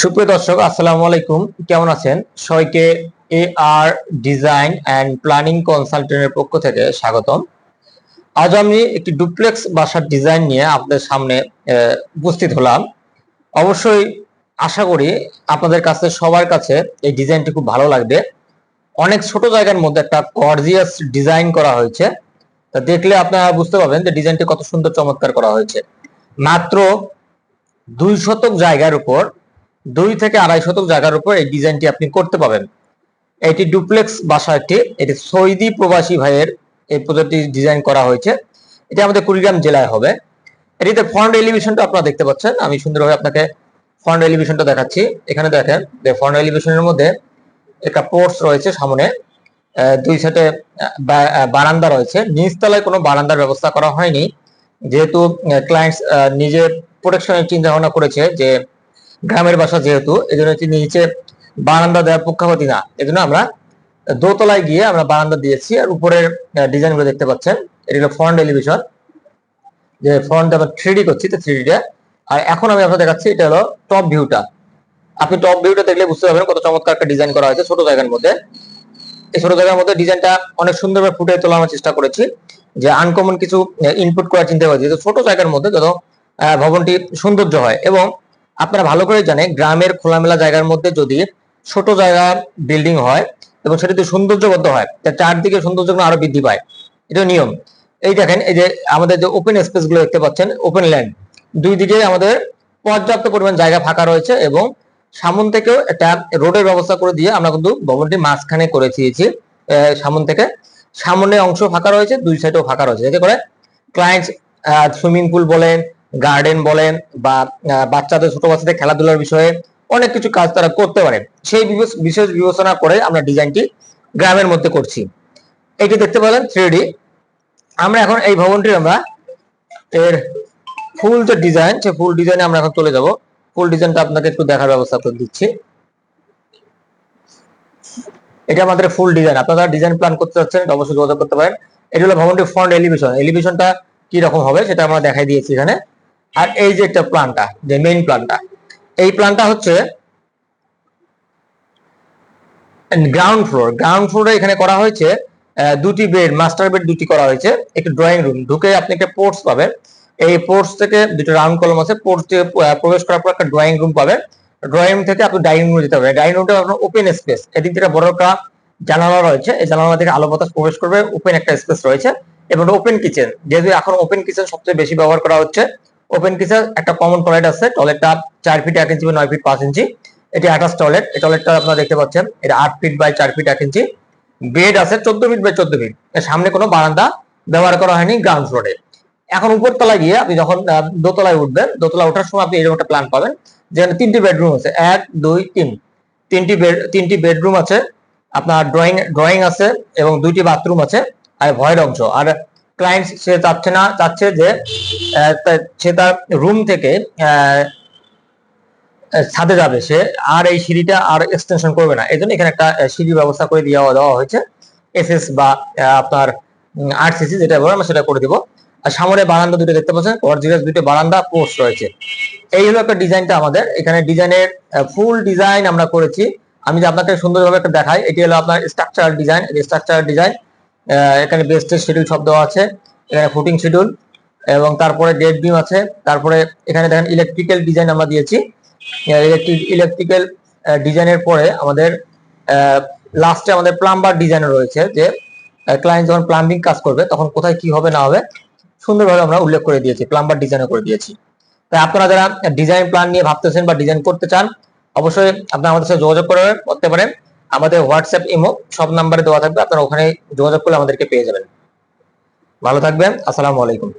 সুপ্রিয় দর্শক, আসসালামু আলাইকুম। কেমন আছেন? সবাইকে A R design and planning কনসালটেন্টের পক্ষ থেকে স্বাগতম। আজ আমি একটি ডুপ্লেক্স বাসার ডিজাইন নিয়ে আপনাদের সামনে উপস্থিত হলাম। অবশ্যই আশা করি আপনাদের কাছে, সবার কাছে এই ডিজাইনটি খুব ভালো লাগবে। অনেক ছোট জায়গার মধ্যে একটা গর্জিয়াস ডিজাইন করা হয়েছে। তা দেখলে আপনারা বুঝতে পারবেন যে ডিজাইনটি কত সুন্দর চমৎকার করা হয়েছে। মাত্র দুই শতক জায়গার উপর দুই থেকে আড়াই শতক জায়গার উপর এই ডিজাইনটি আপনি করতে পাবেন এটি ডুপ্লেক্স বাসা একটি, এটি সৌদি প্রবাসী ভাইয়ের এই প্রজাতি ডিজাইন করা হয়েছে। এটি আমাদের কুড়িগ্রাম জেলায় হবে। এটিতে ফ্রন্ট এলিভেশনটা আপনারা দেখতে পাচ্ছেন। আমি সুন্দরভাবে আপনাকে ফ্রন্ট এলিভেশনটা দেখাচ্ছি। এখানে দেখেন যে ফ্রন্ট এলিভেশনের মধ্যে একটা পোর্টস রয়েছে সামনে। দুই সাইডে বারান্দা রয়েছে। নিচতলায় কোনো বারান্দার ব্যবস্থা করা হয়নি। যেহেতু ক্লায়েন্টস নিজে প্রোটেকশনের চিন্তা ভাবনা করেছে যে গ্রামের বাসা যেহেতু এই জন্য তিনি নিচে বারান্দা দেওয়ার পক্ষাপতি না। এই জন্য আমরা দোতলায় গিয়ে আমরা বারান্দা দিয়েছি আর উপরের ডিজাইনগুলো দেখতে পাচ্ছেন। এটি হলো ফ্রন্ট এলিভেশন যে ফ্রন্ট আমরা থ্রি করছি, তো থ্রি আর এখন আমি আপনাদের দেখাচ্ছি, এটা হলো টপ ভিউটা আপনি টপ ভিউটা দেখলে বুঝতে পারবেন কত চমৎকার একটা ডিজাইন করা হয়েছে ছোট জায়গার মধ্যে। এই ছোট জায়গার মধ্যে ডিজাইনটা অনেক সুন্দরভাবে ফুটে তোলার আমার চেষ্টা করেছি, যে আনকমন কিছু ইনপুট করার চিন্তা করেছি। ছোট জায়গার মধ্যে যত ভবনটি সৌন্দর্য হয় এবং আপনারা ভালো করে জানেন, গ্রামের খোলামেলা জায়গার মধ্যে যদি ছোট জায়গা বিল্ডিং হয় এবং সেটা যদি সৌন্দর্যবদ্ধ হয়, তা চারদিকে সৌন্দর্য আরও বৃদ্ধি পায়। এটা নিয়ম। এই দেখেন, এই যে আমাদের যে ওপেন স্পেসগুলো দেখতে পাচ্ছেন ওপেন ল্যান্ড দুই দিকে আমাদের পর্যাপ্ত পরিমাণ জায়গা ফাঁকা রয়েছে এবং সামন থেকেও একটা রোডের ব্যবস্থা করে দিয়ে আমরা কিন্তু ভবনটি মাঝখানে করে দিয়েছি। সামন থেকে। সামনে অংশ ফাঁকা রয়েছে, দুই সাইডেও ফাঁকা রয়েছে। যাতে করে ক্লায়েন্ট সুইমিং পুল বলেন গার্ডেন বলেন বা বাচ্চাদের, ছোট বাচ্চাদের খেলাধুলার বিষয়ে অনেক কিছু কাজ তারা করতে পারে। সেই বিশেষ বিবেচনা করে আমরা ডিজাইনটি গ্রামের মধ্যে করছি। এটি দেখতে পেলেন থ্রি আমরা এখন এই ভবনটি আমরা এর ফুল যে ডিজাইন সে ফুল ডিজাইনে আমরা এখন চলে যাব। ফুল ডিজাইনটা আপনাকে একটু দেখার ব্যবস্থা করে দিচ্ছি। এটা আমাদের ফুল ডিজাইন আপনারা ডিজাইন প্ল্যান করতে চাচ্ছেন অবশ্যই যোগাযোগ করতে পারেন। এটা হলো ভবনটির ফ্রন্ট এলিভেশন এলিভেশনটা কি রকম হবে, সেটা আমরা দেখাই দিয়েছি এখানে। আর এই যে একটা প্ল্যানটা যে মেইন প্ল্যানটা এই প্ল্যানটা হচ্ছে গ্রাউন্ড ফ্লোর গ্রাউন্ড ফ্লোরে এখানে করা হয়েছে দুটি বেড মাস্টার বেড দুটি করা হয়েছে, একটি ড্রয়িং রুম ঢুকে আপনি একটা পোর্টস পাবেন। এই পোর্টস থেকে দুটো রাউন্ড কলম আছে পোর্টস দিয়ে প্রবেশ করার পর একটা ড্রয়িং রুম পাবেন। ড্রয়িং রুম থেকে আপনি ডাইনিং রুমে যেতে পারবেন। ডাইনিং রুমটা আপনার ওপেন স্পেস এদিক থেকে বড় একটা জানালা রয়েছে, এই জানালা থেকে আলো বাতাস প্রবেশ করবে ওপেন একটা স্পেস রয়েছে, এবং ওপেন কিচেন যেহেতু এখন ওপেন কিচেন সবচেয়ে বেশি ব্যবহার করা হচ্ছে ওপেন কিচেন একটা কমন টয়লেট আছে। টয়লেটটা চার ফিট এক ইঞ্চি বা নয় ফিট পাঁচ ইঞ্চি এটি আঠাশ টয়লেট এই টয়লেটটা আপনারা দেখতে পাচ্ছেন। এটা আট ফিট বাই চার ফিট এক ইঞ্চি বেড আছে চোদ্দ ফিট বাই চোদ্দ ফিট সামনে কোনো বারান্দা ব্যবহার করা হয়নি গ্রাউন্ড ফ্লোরে এখন উপর তলায় গিয়ে আপনি যখন দোতলায় উঠবেন দোতলা ওঠার সময় আপনি এরকম একটা প্ল্যান পাবেন। যেখানে তিনটি বেডরুম আছে। এক, দুই, তিন। তিনটি বেড তিনটি বেডরুম আছে। আপনার ড্রয়িং ড্রয়িং আছে এবং দুইটি বাথরুম আছে। আর ভয়ের অংশ। আর ক্লায়েন্ট সে চাচ্ছে না, চাচ্ছে যে সে তার রুম থেকে ছাদে যাবে সে, আর এই সিঁড়িটা আর এক্সটেনশন করবে না। এই জন্য এখানে একটা সিঁড়ির ব্যবস্থা করে দেওয়া দেওয়া হয়েছে। এসএস বা আপনার আরসিসি যেটা বলে আমরা সেটা করে দিব। আর সামনে বারান্দা দুটো দেখতে পাচ্ছেন গর্জিয়াস দুটো বারান্দা পোস্ট রয়েছে। এই হলো একটা ডিজাইনটা আমাদের। এখানে ডিজাইনের ফুল ডিজাইন আমরা করেছি। আমি যে আপনাকে সুন্দরভাবে একটা দেখাই, এটি হলো আপনার স্ট্রাকচারাল ডিজাইন স্ট্রাকচারাল ডিজাইন এখানে বেস্টের শিডিউল শব্দ আছে। এখানে ফুটিং শিডিউল এবং তারপরে ডেড বিম আছে। তারপরে এখানে দেখেন ইলেকট্রিক্যাল ডিজাইন আমরা দিয়েছি। ইলেকট্রিক ইলেকট্রিক্যাল ডিজাইনের পরে আমাদের লাস্টে আমাদের প্লাম্বার ডিজাইন রয়েছে যে ক্লায়েন্ট যখন প্লাম্বিং কাজ করবে তখন কোথায় কি হবে না হবে সুন্দরভাবে আমরা উল্লেখ করে দিয়েছি প্লাম্বার ডিজাইনও করে দিয়েছি। তাই আপনারা যারা ডিজাইন প্ল্যান নিয়ে ভাবতেছেন বা ডিজাইন করতে চান, অবশ্যই আপনারা আমাদের সাথে যোগাযোগ করে করতে পারেন। আমাদের হোয়াটসঅ্যাপ ইমো সব নাম্বারে দেওয়া থাকবে। আপনারা ওখানে যোগাযোগ করলে আমাদেরকে পেয়ে যাবেন। ভালো থাকবেন। আসসালামু আলাইকুম।